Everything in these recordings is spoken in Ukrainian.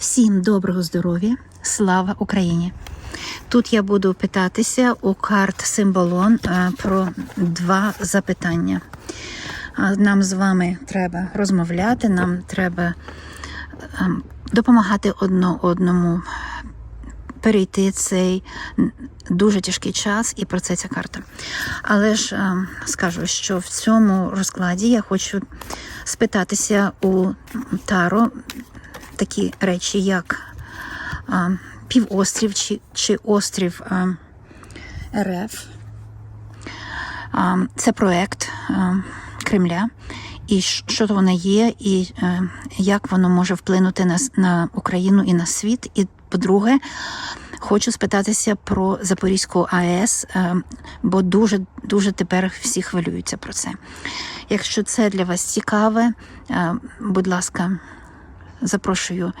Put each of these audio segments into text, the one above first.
Всім доброго здоров'я, слава Україні! Тут я буду питатися у карт Символон е, про два запитання. Нам з вами треба розмовляти, нам треба ем, допомагати одно одному перейти цей дуже тяжкий час, і про це ця карта. Але ж ем, скажу, що в цьому розкладі я хочу спитатися у Таро такі речі, як а, півострів чи, чи острів а, РФ. А, це проект а, Кремля. І що то воно є, і е, як воно може вплинути на, на Україну і на світ. І по-друге, хочу спитатися про Запорізьку АЕС, е, бо дуже дуже тепер всі хвилюються про це. Якщо це для вас цікаве, е, будь ласка, запрошую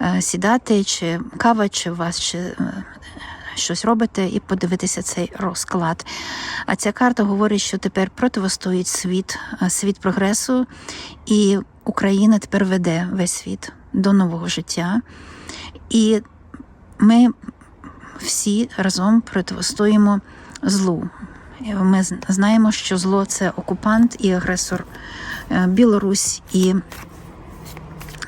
е, сідати, чи кава, чи у вас чи, е, щось робите, і подивитися цей розклад. А ця карта говорить, що тепер противостоїть світ, е, світ прогресу, і Україна тепер веде весь світ до нового життя. І ми всі разом противостоїмо злу. Ми знаємо, що зло це окупант і агресор Білорусь і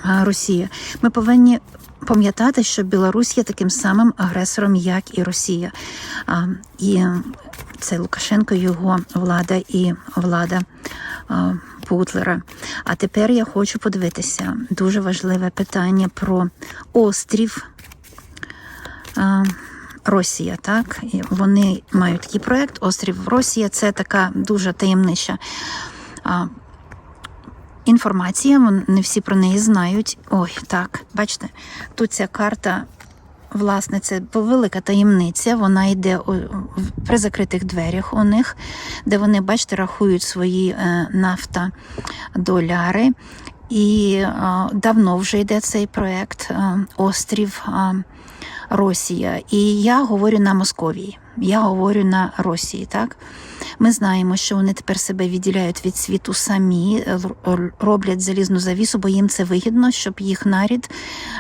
Росія. Ми повинні пам'ятати, що Білорусь є таким самим агресором, як і Росія. І це Лукашенко, його влада і влада Путлера. А тепер я хочу подивитися дуже важливе питання про острів. а, Росія, так і вони мають такий проект Острів Росія. Це така дуже таємнича інформація. вон- Не всі про неї знають. Ой, так, бачите, тут ця карта. Власне, це велика таємниця. Вона йде в- при закритих дверях у них, де вони, бачите, рахують свої е, нафта доляри. І е, давно вже йде цей проект е, Острів Росія. І я говорю на Московії. Я говорю на Росії, так? Ми знаємо, що вони тепер себе відділяють від світу самі, е, роблять залізну завісу, бо їм це вигідно, щоб їх нарід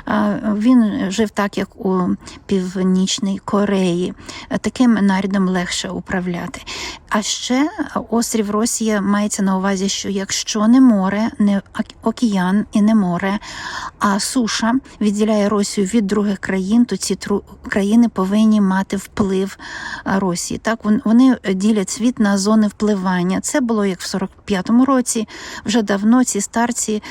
е, він жив так, як у Північній Кореї. Таким нарідом легше управляти. А ще острів Росія мається на увазі, що якщо не море, не ок- океан і не море, а суша відділяє Росію від других країн, то ці тру- країни повинні мати вплив Росії. Так вони ділять світ на зони впливання. Це було як в 45-му році. Вже давно ці старці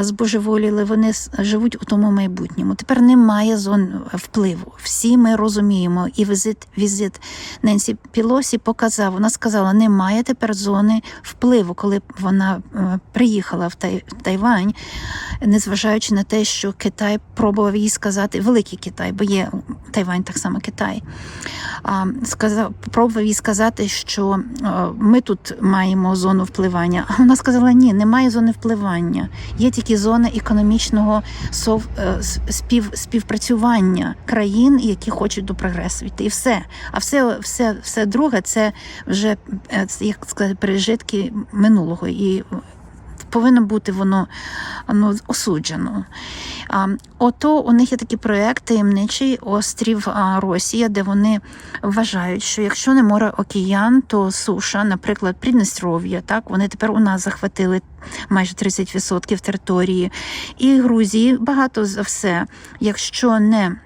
збожеволіли. Вони живуть у тому майбутньому. Тепер немає зон впливу. Всі ми розуміємо. І візит візит Ненсі Пілосі показав. Вона сказала, немає тепер зони впливу, коли вона е, приїхала в Тай- в Тайвань, незважаючи на те, що Китай пробував їй сказати, великий Китай, бо є Тайвань так само Китай. Сказав, пробував їй сказати, що е, ми тут маємо зону впливання. А вона сказала: ні, немає зони впливання. Є тільки зона економічного е, спів, співпрацювання країн, які хочуть до прогресу йти. І все. А все, все, все друге це вже е, як сказати, пережитки минулого. І повинно бути воно ну, осуджено. А, ото у них є такий проект таємничий острів Росія, де вони вважають, що якщо не море океан, то суша, наприклад, Придністров'я, так вони тепер у нас захватили майже 30% території. І Грузії багато за все. Якщо не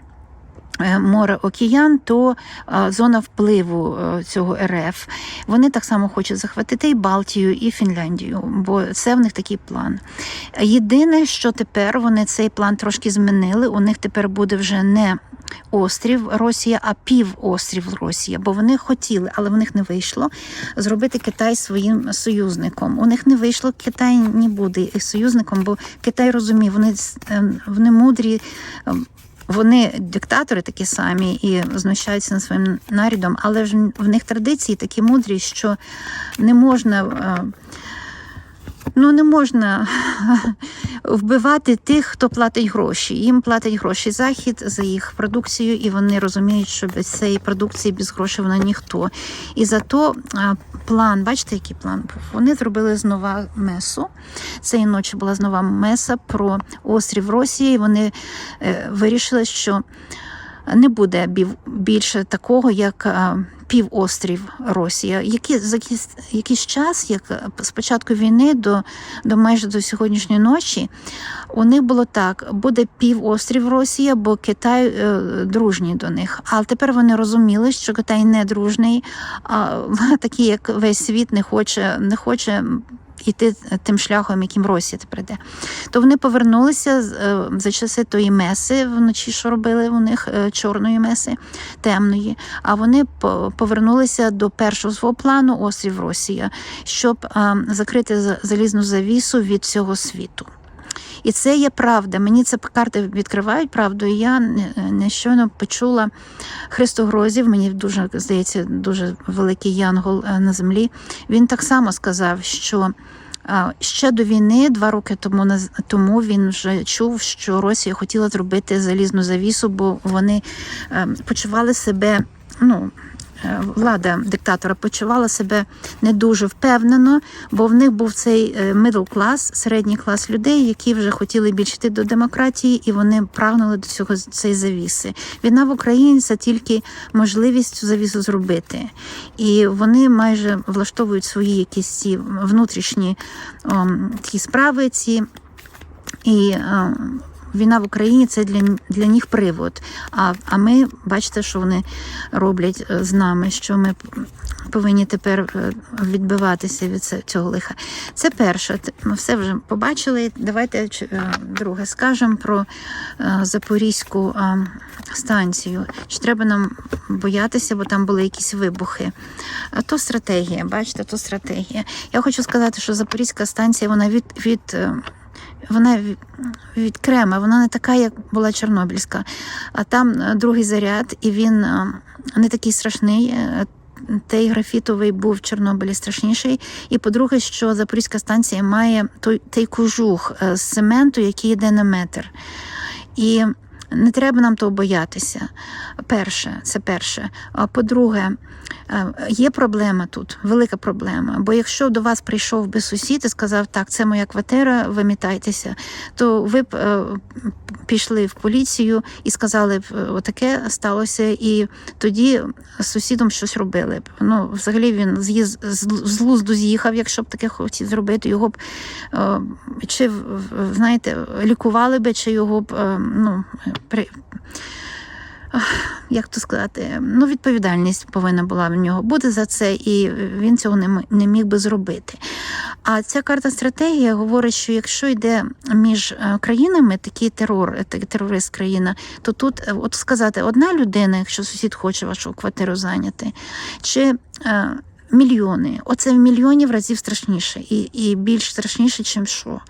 Море океан, то е, зона впливу е, цього РФ. Вони так само хочуть захватити і Балтію, і Фінляндію, бо це в них такий план. Єдине, що тепер вони цей план трошки змінили. У них тепер буде вже не острів Росія, а півострів Росія, бо вони хотіли, але в них не вийшло зробити Китай своїм союзником. У них не вийшло, Китай не буде їх союзником, бо Китай розуміє, вони, е, вони мудрі. Е, вони диктатори такі самі і знущаються над своїм нарідом, але ж в них традиції такі мудрі, що не можна. е, Ну, не можна вбивати тих, хто платить гроші. Їм платить гроші захід за їх продукцію, і вони розуміють, що без цієї продукції без грошей вона ніхто. І зато а, план. Бачите, який план був? Вони зробили знову месу. Цієї ночі була знову меса про острів Росії. Вони е, вирішили, що не буде більше такого, як е, півострів Росія. Які, за якийсь, час, як е, з початку війни до, до майже до сьогоднішньої ночі, у них було так: буде півострів Росія, бо Китай е, дружній до них. Але тепер вони розуміли, що Китай не дружний, а такий, як весь світ, не хоче, не хоче. Іти тим шляхом, яким Росія тепер йде. То вони повернулися е, за часи тої меси вночі, що робили у них е, чорної меси, темної. А вони по- повернулися до першого свого плану острів Росія, щоб е, закрити за- залізну завісу від цього світу. І це є правда. Мені це карти відкривають правду. І я не- нещойно почула Христогрозів, мені дуже здається, дуже великий янгол е, на землі. Він так само сказав, що ще до війни, два роки тому тому він вже чув, що Росія хотіла зробити залізну завісу, бо вони е, почували себе. Ну, е, влада диктатора почувала себе не дуже впевнено, бо в них був цей е, middle клас, середній клас людей, які вже хотіли більше до демократії, і вони прагнули до цього цієї завіси. Війна в Україні це тільки можливість цю завісу зробити. І вони майже влаштовують свої якісь ці внутрішні ом, такі справи. ці. І е, війна в Україні це для, для них привод. А, а ми бачите, що вони роблять е, з нами, що ми повинні тепер е, відбиватися від цього лиха. Це перше. Ми все вже побачили. Давайте е, друге скажемо про Запорізьку станцію. Чи треба нам боятися, бо там були якісь вибухи? А то стратегія, бачите, то стратегія. Я хочу сказати, що Запорізька станція вона від, від вона відкрема, вона не така, як була Чорнобильська. А там е, другий заряд, і він е, не такий страшний. Е, Той графітовий був в Чорнобилі страшніший. І по-друге, що Запорізька станція має той, той кожух з цементу, який йде на метр. І не треба нам того боятися. Перше, це перше. А по-друге, е, є проблема тут, велика проблема. Бо якщо до вас прийшов би сусід і сказав, так, це моя квартира, вимітайтеся, то ви б е, пішли в поліцію і сказали б, е, отаке сталося, і тоді з сусідом щось робили б. Ну, взагалі він з'їз- з глузду з'їхав, якщо б таке хотів зробити, його б чи знаєте, лікували би, чи його б ну, при. Як то сказати, ну відповідальність повинна була в нього бути за це, і він цього не, не міг би зробити. А ця карта стратегія говорить, що якщо йде між е, країнами такий терор, е, терорист країна, то тут е, от сказати одна людина, якщо сусід хоче вашу квартиру зайняти, чи мільйони, оце в мільйонів разів страшніше, і, і більш страшніше, чим що.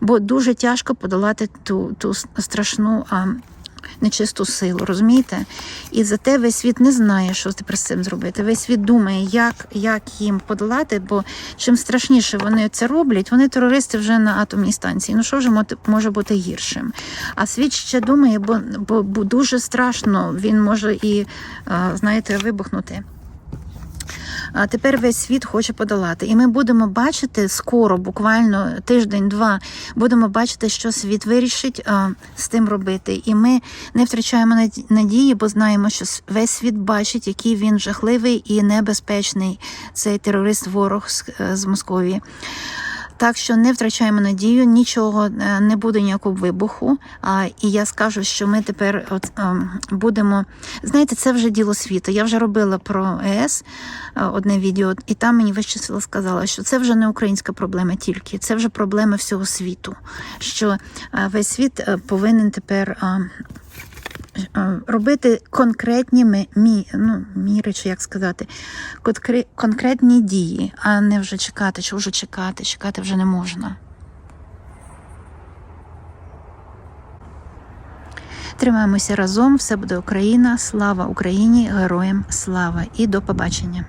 Бо дуже тяжко подолати ту, ту страшну. А, Нечисту силу, розумієте? І зате весь світ не знає, що тепер з цим зробити. Весь світ думає, як, як їм подолати, бо чим страшніше вони це роблять, вони терористи вже на атомній станції. Ну що вже може бути гіршим? А світ ще думає, бо, бо, бо дуже страшно, він може і, знаєте, вибухнути. А тепер весь світ хоче подолати. І ми будемо бачити скоро, буквально тиждень-два, будемо бачити, що світ вирішить а, з тим робити. І ми не втрачаємо наді- надії, бо знаємо, що весь світ бачить, який він жахливий і небезпечний цей терорист ворог з, е, з Московії. Так що не втрачаємо надію, нічого е, не буде ніякого вибуху. І я скажу, що ми тепер от, ем, будемо. Знаєте, це вже діло світу. Я вже робила про ЕС е, одне відео, і там мені число сказала, що це вже не українська проблема тільки, це вже проблема всього світу. Що е, весь світ е, повинен тепер. Робити конкретні мі, ну, міри, чи як сказати, конкретні дії, а не вже чекати, чи вже чекати, чекати вже не можна. Тримаємося разом, все буде Україна. Слава Україні, героям слава і до побачення.